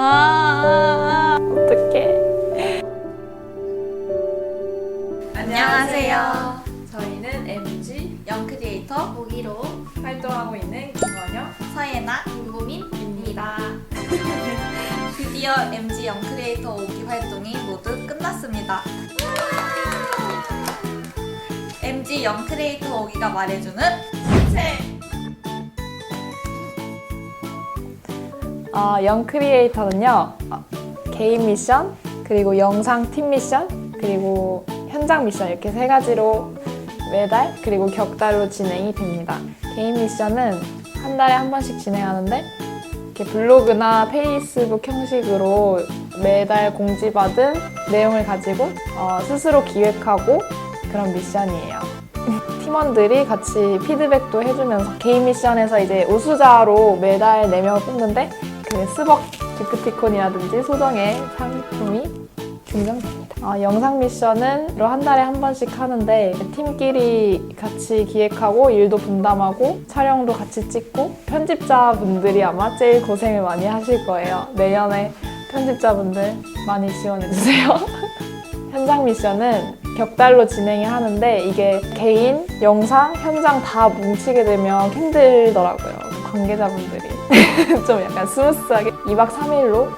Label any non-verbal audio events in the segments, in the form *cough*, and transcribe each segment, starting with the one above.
아, 어떡해. 안녕하세요. 저희는 MG 영크리에이터 보기로 활동하고 있는 김원영. 서예나 김구민입니다. *laughs* 드디어 MG 영크리에이터 5기 활동이 모두 끝났습니다. MG 영크리에이터 5기가 말해주는 실체! 어, 영 크리에이터는요, 어, 개인 미션, 그리고 영상 팀 미션, 그리고 현장 미션 이렇게 세 가지로 매달, 그리고 격달로 진행이 됩니다. 개인 미션은 한 달에 한 번씩 진행하는데, 이렇게 블로그나 페이스북 형식으로 매달 공지받은 내용을 가지고 어, 스스로 기획하고 그런 미션이에요. *laughs* 팀원들이 같이 피드백도 해주면서 개인 미션에서 이제 우수자로 매달 4명을 뽑는데 그 스벅 기프티콘이라든지 소정의 상품이 증정됩니다. 어, 영상 미션은 한 달에 한 번씩 하는데 팀끼리 같이 기획하고 일도 분담하고 촬영도 같이 찍고 편집자분들이 아마 제일 고생을 많이 하실 거예요. 내년에 편집자분들 많이 지원해주세요. *laughs* 현장 미션은 격달로 진행이 하는데 이게 개인, 영상, 현장 다 뭉치게 되면 힘들더라고요. 관계자분들이 *laughs* 좀 약간 스무스하게 2박 3일로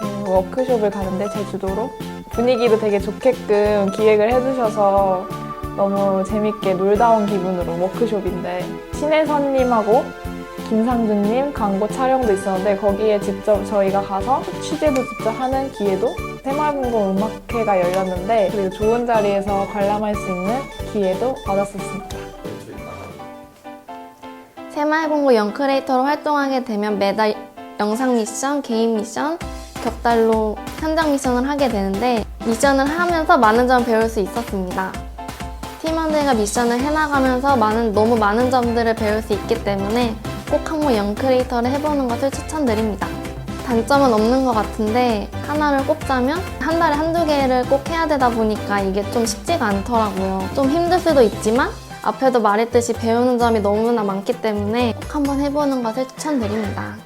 그 워크숍을 가는데 제주도로 분위기도 되게 좋게끔 기획을 해주셔서 너무 재밌게 놀다 온 기분으로 워크숍인데 신혜선님하고 김상준님 광고 촬영도 있었는데 거기에 직접 저희가 가서 취재도 직접 하는 기회도 새마을공고 음악회가 열렸는데 그리고 좋은 자리에서 관람할 수 있는 기회도 얻었었습니다. 새마을공고 영크레이터로 활동하게 되면 매달 영상 미션, 개인 미션, 격달로 현장 미션을 하게 되는데 미션을 하면서 많은 점을 배울 수 있었습니다. 팀원들과 미션을 해나가면서 많은, 너무 많은 점들을 배울 수 있기 때문에 꼭 한번 영크레이터를 해보는 것을 추천드립니다. 단점은 없는 것 같은데 하나를 꼽자면 한 달에 한두 개를 꼭 해야 되다 보니까 이게 좀 쉽지가 않더라고요. 좀 힘들 수도 있지만 앞에도 말했듯이 배우는 점이 너무나 많기 때문에 꼭 한번 해보는 것을 추천드립니다.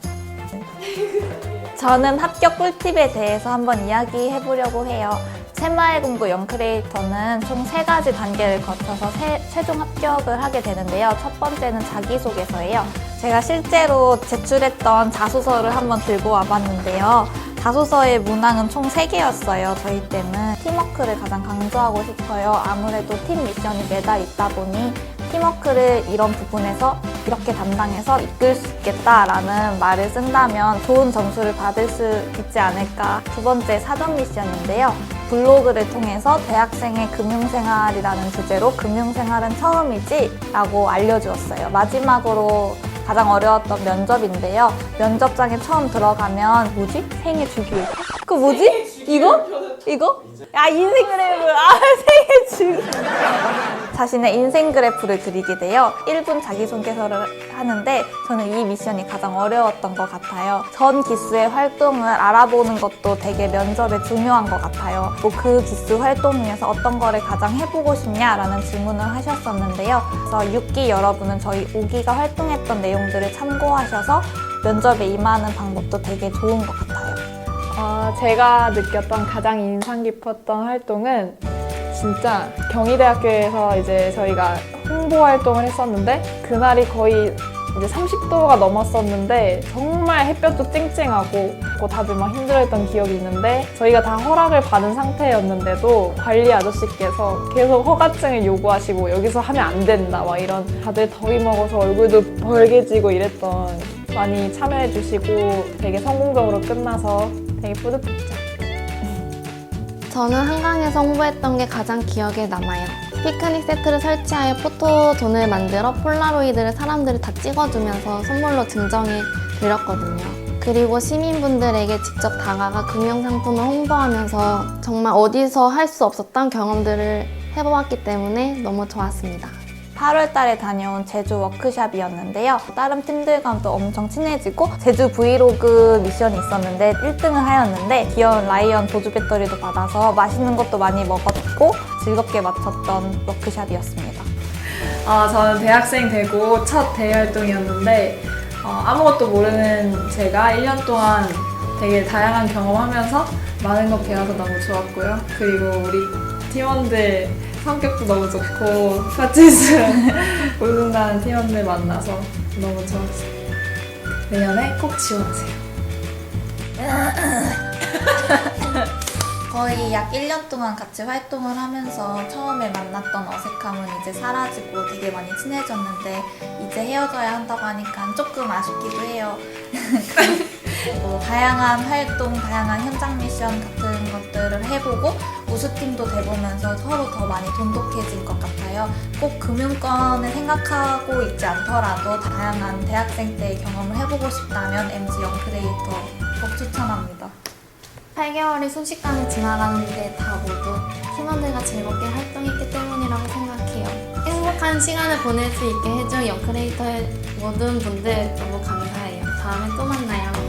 저는 합격 꿀팁에 대해서 한번 이야기해 보려고 해요. 새마을공고 영크리에이터는 총 세 가지 단계를 거쳐서 세- 최종 합격을 하게 되는데요. 첫 번째는 자기소개서예요. 제가 실제로 제출했던 자소서를 한번 들고 와봤는데요. 자소서의 문항은 총 3개였어요. 저희 때는 팀워크를 가장 강조하고 싶어요. 아무래도 팀 미션이 매달 있다 보니 팀워크를 이런 부분에서 이렇게 담당해서 이끌 수 있겠다라는 말을 쓴다면 좋은 점수를 받을 수 있지 않을까. 두 번째 사전 미션인데요. 블로그를 통해서 대학생의 금융생활이라는 주제로 금융생활은 처음이지? 라고 알려주었어요. 마지막으로 가장 어려웠던 면접인데요. 면접장에 처음 들어가면 뭐지? 생애 주기율. 그거 뭐지? 이거? 이거? 야 인생 그래프. 아 생애 주기. *laughs* 자신의 인생 그래프를 그리게 돼요. 1분 자기소개서를 하는데 저는 이 미션이 가장 어려웠던 것 같아요. 전 기수의 활동을 알아보는 것도 되게 면접에 중요한 것 같아요. 뭐 그 기수 활동 중에서 어떤 거를 가장 해보고 싶냐라는 질문을 하셨었는데요. 그래서 6기 여러분은 저희 5기가 활동했던 내용들을 참고하셔서 면접에 임하는 방법도 되게 좋은 것 같아요. 어, 제가 느꼈던 가장 인상 깊었던 활동은 진짜 경희대학교에서 이제 저희가 홍보 활동을 했었는데 그날이 거의 이제 30도가 넘었었는데 정말 햇볕도 쨍쨍하고 뭐 다들 막 힘들어했던 기억이 있는데 저희가 다 허락을 받은 상태였는데도 관리 아저씨께서 계속 허가증을 요구하시고 여기서 하면 안 된다 막 이런 다들 더위 먹어서 얼굴도 벌게지고 이랬던 많이 참여해 주시고 되게 성공적으로 끝나서 되게 뿌듯했죠. 저는 한강에서 홍보했던 게 가장 기억에 남아요. 피크닉 세트를 설치하여 포토존을 만들어 폴라로이드를 사람들이 다 찍어주면서 선물로 증정해 드렸거든요. 그리고 시민분들에게 직접 다가가 금융상품을 홍보하면서 정말 어디서 할 수 없었던 경험들을 해보았기 때문에 너무 좋았습니다. 8월 달에 다녀온 제주 워크샵이었는데요. 다른 팀들과도 엄청 친해지고 제주 브이로그 미션이 있었는데 1등을 하였는데 귀여운 라이언 보조 배터리도 받아서 맛있는 것도 많이 먹었고 즐겁게 마쳤던 워크샵이었습니다. 어, 저는 대학생 되고 첫 대외 활동이었는데 어, 아무것도 모르는 제가 1년 동안 되게 다양한 경험하면서 많은 것 배워서 너무 좋았고요. 그리고 우리 팀원들 성격도 너무 좋고 파티스 우승하는 *laughs* 팀원들 만나서 너무 좋았어요. 내년에 꼭 지원하세요. 거의 약 1년 동안 같이 활동을 하면서 처음에 만났던 어색함은 이제 사라지고 되게 많이 친해졌는데 이제 헤어져야 한다고 하니까 조금 아쉽기도 해요. *laughs* 뭐 다양한 활동, 다양한 현장 미션 같은 것들을 해보고 우수팀도 돼보면서 서로 더 많이 돈독해진 것 같아요. 꼭 금융권을 생각하고 있지 않더라도 다양한 대학생 때의 경험을 해보고 싶다면 MG 영크레이터 꼭 추천합니다. 8개월이 순식간에 지나가는데 다 모두 팀원들과 즐겁게 활동했기 때문이라고 생각해요. 행복한 시간을 보낼 수 있게 해준 영크레이터의 모든 분들 너무 감사해요. 다음에 또 만나요.